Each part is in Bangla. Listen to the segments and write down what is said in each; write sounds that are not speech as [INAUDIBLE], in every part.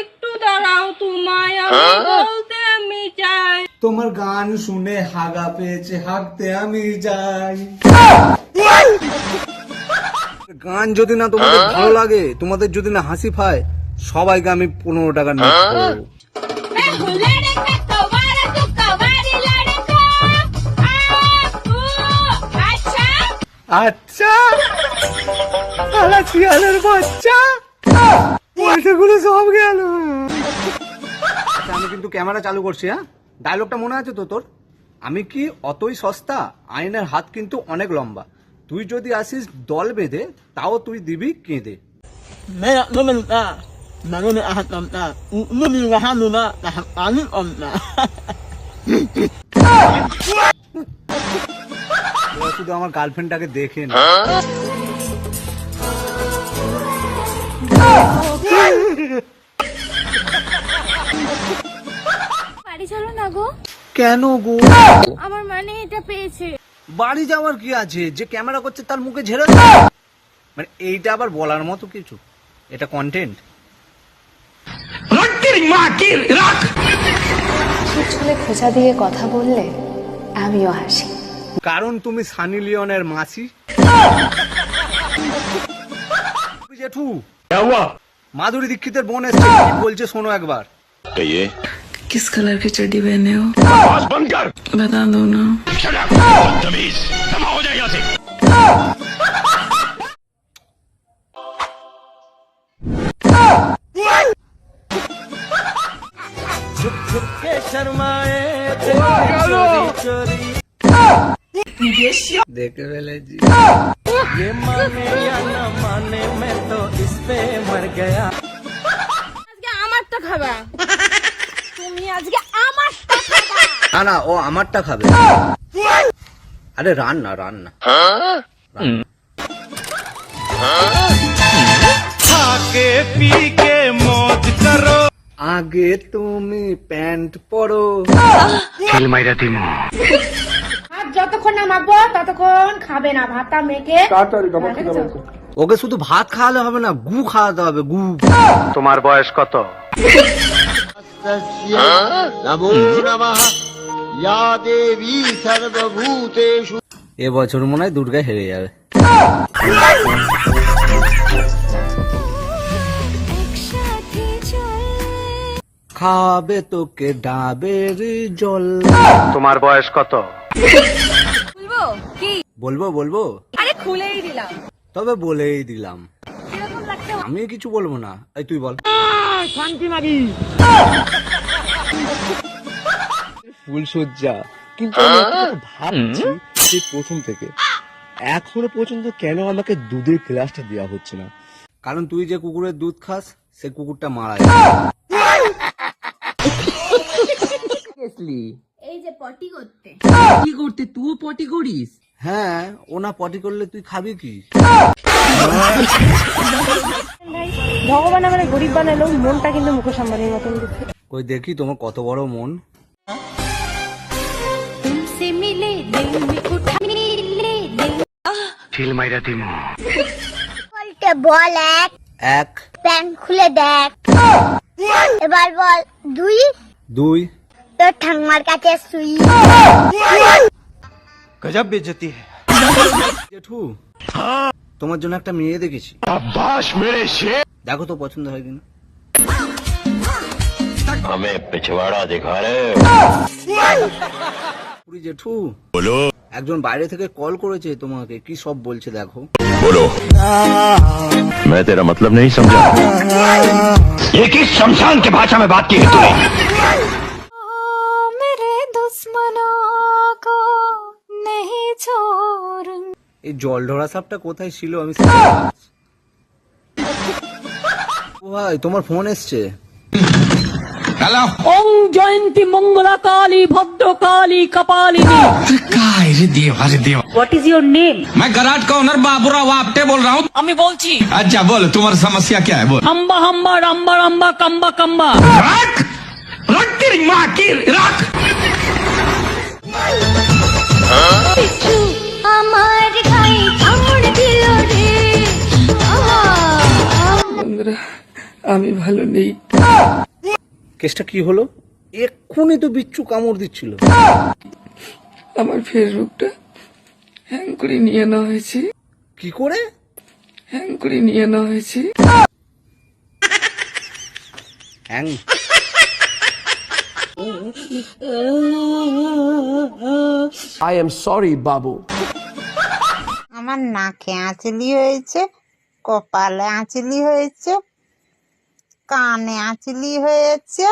একটু দাঁড়াও তোমায় আমি বলতে আমি চাই। তোমার গান শুনে হাগা পেয়েছে হাগতে আমি যাই। গান যদি না তোমাদের ভালো লাগে তোমাদের যদি না হাসি পায় সবাইকে আমি পনেরো টাকা নোট দেবো। আচ্ছা। আলা শিয়ালের বাচ্চা। পয়সাগুলো সব গেল। আচ্ছা আমি কিন্তু ক্যামেরা চালু করছি হ্যাঁ? ডায়লগটা মনে আছে তো তোর? আমি কি অতই সস্তা? আইনের হাত কিন্তু অনেক লম্বা। তুই যদি আসিস দল বেঁধে তাও তুই দিবি কেঁদে। [LAUGHS] শুধু আমার গার্লফ্রেন্ডটাকে দেখে না। বাড়ি চলো না গো। কেন গো? আমার মানে এটা পেয়েছে। বাড়ি যাওয়ার কি আছে? যে ক্যামেরা করছে তার মুখে ঝেড়ে মানে এইটা আবার বলার মতো কিছু? এটা কন্টেন্ট ছলে খোঁচা দিয়ে কথা বললে আমিও হাসি। কারণ তুমি সানি লিওনের মাসি ওই জেঠু মাধুরী দীক্ষিতের বোন এসছে কি বলছে শোনো একবার कहिए किस कलर की चड्डी पहने हो बता दो ना तमीज जमा हो जाए यहाँ से দেখে ফেলেছি আজকে আমারটা খাবা। তুমি আজকে আমারটা খাবা। না না ও আমারটা খাবে। আরে রান্না রান্না আগে তুমি প্যান্ট পরো। ভাত যতক্ষণ না মাখবো ততক্ষণ খাবে না ভাতটা মেখে। ওকে শুধু ভাত খাওয়ালে হবে না গু খাওয়াতে হবে গু। তোমার বয়স কত? এ বছর মনে হয় দুর্গা হেরে যাবে। খাবে তোকে ডাবের জল। তোমার বয়স কত? বলব বলব? আরে খুলেই দিলাম। তবে বলেই দিলাম। কীরকম লাগছে? আমি কিছু বলব না। এই তুই বল। ফুলসজ্জা কিন্তু আমি একটা কথা ভাবছি সেই প্রথম থেকে। এখনও পর্যন্ত কেন আমাকে দুধের গ্লাসটা দেওয়া হচ্ছে না? কারণ তুই যে কুকুরের দুধ খাস সে কুকুরটা মারা যায়। এই যে পটি করতে। কি করতে? তুই পটি করিস? হ্যাঁ ওনা পটি করলে তুই খাবি কি? ভগবান আমার গরিব বানালো মনটা কিন্তু মুখ সম্বন্ধের মতন কই দেখি তোমার কত বড় মন। বল এক। এক। প্যান্ট খুলে দেখ। এবার বল দুই। দুই। তোর ঠাঙ্গমার কাছে শুই। জেঠু তোমার জন্য একটা মেয়ে দেখেছি দেখো তো পছন্দ হয় কিনা हमें पिछवाड़ा दिखा रहे পুরি জেঠু बोलो একজন বাইরে থেকে কল করেছে তোমাকে কি সব বলছে দেখো बोलो मैं तेरा मतलब नहीं समझा ये किस शमशान के भाषा में बात की है तूने मेरे दुश्मनों को नहीं छोड़ूंगी এই জল ঢোড়া সাপটা কোথায় ছিল আমি সেটা ভাবছি। ও ভাই তোমার ফোন এসছে ওং Jayanti Mangala Kali Bhadra Kali Kapalini what is your name मैं गराट का ओनर बाबूराव आपटे बोल रहा हूँ আমি বলছি अच्छा बोल तुम्हारी समस्या क्या है बोल হাম্বা হাম্বা রাম্বা রাম্বা কাম্বা কাম্বা रख रख तेरी माँ की रख আমার গায়ে কামড় দিল রে। আমি ভালো নেই। কেসটা কি হলো? এক্ষুনি তো বিচ্ছু কামড় দিচ্ছিল। আমার ফেসবুকটা হ্যাং করে নিয়ে নেওয়া হয়েছে। কি করে? হ্যাং করে নিয়ে নেওয়া হয়েছে। হ্যাং [LAUGHS] [LAUGHS] আই এম সরি বাবু আমার নাকে আঁচলি হয়েছে কপালে আঁচলি হয়েছে কানে আঁচলি হয়েছে।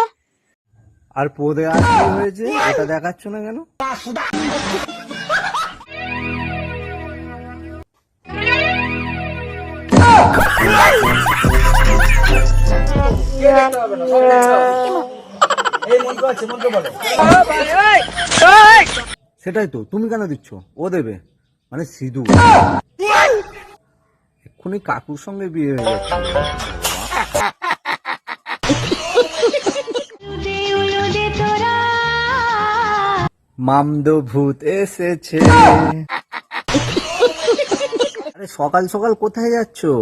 আর পদে কি হয়েছে এটা দেখাচ্ছ না কেন? সেটাই তো। তুমি কেন দিচ্ছ? ও দেবে। মানে সিধু। এক্ষুনি কাকুর সঙ্গে বিয়ে হয়ে যাচ্ছে মামদো ভূত এসেছে। আরে সকাল সকাল কোথায় যাচ্ছো?